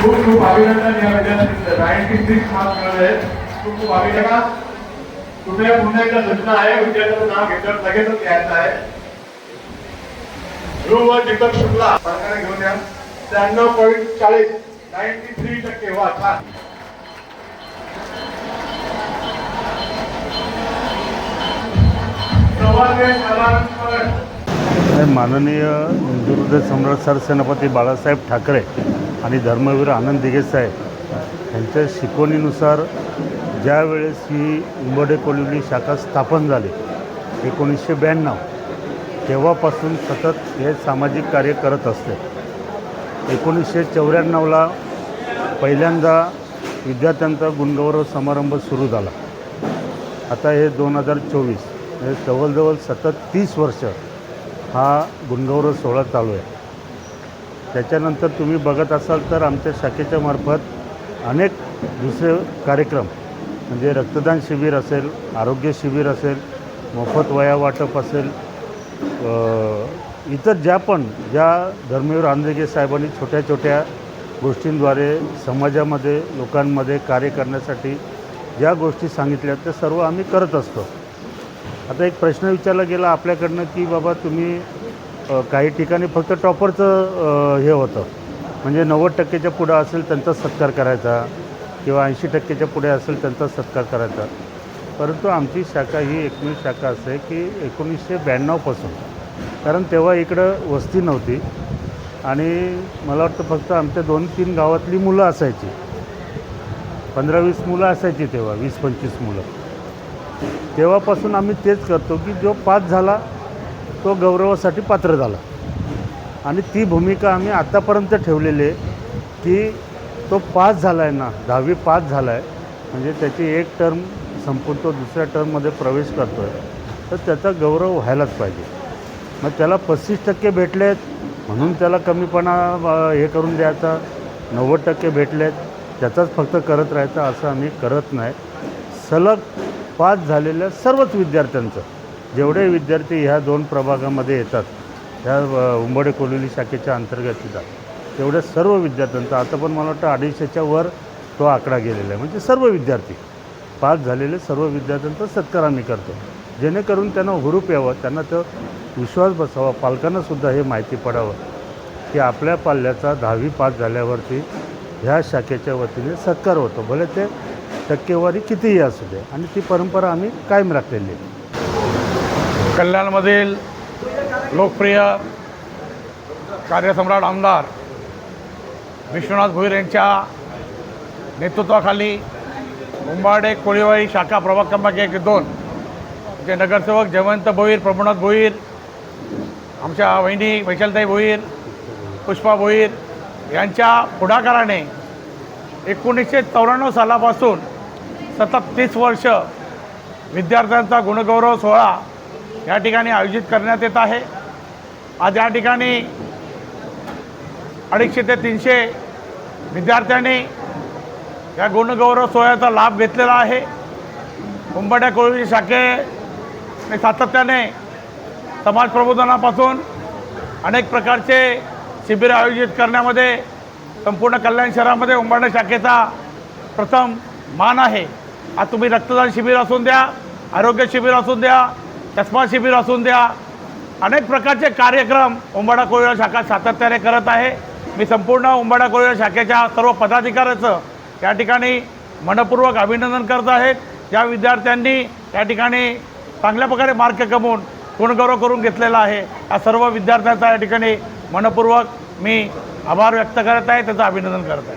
खूप खूप अभिनंदन या विद्यार्थ्यांचं नाईन्टी सिक्स मार्क्स खूप खूप अभिनंदन पुन्हा एकदा सूचना आहे विद्यार्थ्याचं नाव घेतलं लगेचच घ्यायचं आहे ध्रुव दीपक शुक्ला। सरकारने घेऊन या। त्र्याण्णव पॉईंट चाळीस नाईन्टी थ्री टक्के वा छान माननीय हिंदुहृदय सम्राट सरसेनापती बाळासाहेब ठाकरे आणि धर्मवीर आनंद दिघे साहेब यांच्या शिकवणीनुसार ज्यावेळेस ही उंबडे कोलिवली शाखा स्थापन झाली एकोणीसशे ब्याण्णव तेव्हापासून सतत हे सामाजिक कार्य करत असते. एकोणीसशे चौऱ्याण्णवला पहिल्यांदा विद्यार्थ्यांचा गुणगौरव समारंभ सुरू झाला. आता हे दोन हजार चोवीस हे जवळजवळ सतत तीस वर्ष हा गुणगौरव सोहळा चालू आहे. त्याच्यानंतर तुम्ही बघत असाल तर आमच्या शाखेच्या मार्फत अनेक दुसरे कार्यक्रम म्हणजे रक्तदान शिबिर असेल आरोग्य शिबिर असेल मोफत वया वाटप असेल इतर ज्या पण ज्या धर्मवीर आंद्रेगे साहेबांनी छोट्या छोट्या गोष्टींद्वारे समाजामध्ये लोकांमध्ये कार्य करण्यासाठी ज्या गोष्टी सांगितल्या त्या सर्व आम्ही करत असतो. आता एक प्रश्न विचारला गेला आपल्याकडनं की बाबा तुम्ही काही ठिकाणी फक्त टॉपरचं हे होतं. म्हणजे नव्वद टक्केच्या पुढं असेल त्यांचा सत्कार करायचा किंवा ऐंशी टक्केच्या पुढे असेल त्यांचा सत्कार करायचा. परंतु आमची शाखा ही एकमेव शाखा असते की एकोणीसशे ब्याण्णवपासून कारण तेव्हा इकडं वस्ती नव्हती आणि मला वाटतं फक्त आमच्या दोन तीन गावातली मुलं असायची. पंधरा वीस मुलं असायची तेव्हा वीस पंचवीस मुलं. तेव्हापासून आम्ही तेच करतो की जो पास झाला तो गौरवासाठी पात्र झाला. आणि ती भूमिका आम्ही आत्तापर्यंत ठेवलेली आहे की तो पास झाला आहे ना दहावी पास झाला आहे म्हणजे त्याची एक टर्म संपून तो दुसऱ्या टर्ममध्ये प्रवेश करतो आहे तर त्याचा गौरव व्हायलाच पाहिजे. मग त्याला पस्तीस टक्के भेटले आहेत म्हणून त्याला कमीपणा हे करून द्यायचा. नव्वद टक्के भेटले आहेत त्याचाच फक्त करत राहायचं असं आम्ही करत नाही. सलग पास झालेल्या सर्वच विद्यार्थ्यांचं. जेवढे विद्यार्थी ह्या दोन प्रभागामध्ये येतात ह्या उंबडे कोलिवली शाखेच्या अंतर्गत येतात तेवढ्या सर्व विद्यार्थ्यांचा आता पण मला वाटतं अडीचशेच्या वर तो आकडा गेलेला आहे. म्हणजे सर्व विद्यार्थी पास झालेले सर्व विद्यार्थ्यांचा सत्कार आम्ही करतो. जेणेकरून त्यांना हुरूप यावं त्यांना तो विश्वास बसावा पालकांनासुद्धा हे माहिती पडावं की आपल्या पाल्याचा दहावी पास झाल्यावरती ह्या शाखेच्या वतीने सत्कार होतो. भले ते टक्केवारी कितीही असू दे आणि ती परंपरा आम्ही कायम राखलेली आहे. कल्याणमधील लोकप्रिय कार्यसम्राट आमदार विश्वनाथ भोईर यांच्या नेतृत्वाखाली मुंबाडे कोळीवाडी शाखा प्रभाग क्रमांक एक दोन जे नगरसेवक जयवंत भोईर प्रभुनाथ भोईर आमच्या वहिनी वैशालताई भोईर पुष्पा भोईर यांच्या पुढाकाराने एकोणीसशे चौऱ्याण्णव सालापासून सतत तीस वर्ष विद्यार्थ्यांचा गुणगौरव सोहळा या ठिकाणी आयोजित करण्यात येत आहे. आज या ठिकाणी अडीचशे ते तीनशे विद्यार्थ्यांनी या गुणगौरव सोहळ्याचा लाभ घेतलेला आहे. उंबड्या कोळी शाखेने सातत्याने समाज प्रबोधनापासून अनेक प्रकारचे शिबिर आयोजित करण्यामध्ये संपूर्ण कल्याण शहरामध्ये उंबरडा शाखेचा प्रथम मान आहे. आज तुम्ही रक्तदान शिबिर असून द्या आरोग्य शिबिर असून द्या चष्मा शिबिर असून द्या. अनेक प्रकारचे कार्यक्रम उंबाडा कोळीवा शाखा सातत्याने करत आहे. मी संपूर्ण उंबाडा कोळीवा शाखेच्या सर्व पदाधिकाऱ्याचं या ठिकाणी मनपूर्वक अभिनंदन करत आहेत ज्या विद्यार्थ्यांनी या ठिकाणी चांगल्या प्रकारे मार्क कमवून गुणगौरव करून घेतलेला आहे या सर्व विद्यार्थ्यांचा या ठिकाणी मनपूर्वक मी आभार व्यक्त करत आहे त्याचं अभिनंदन करत आहे.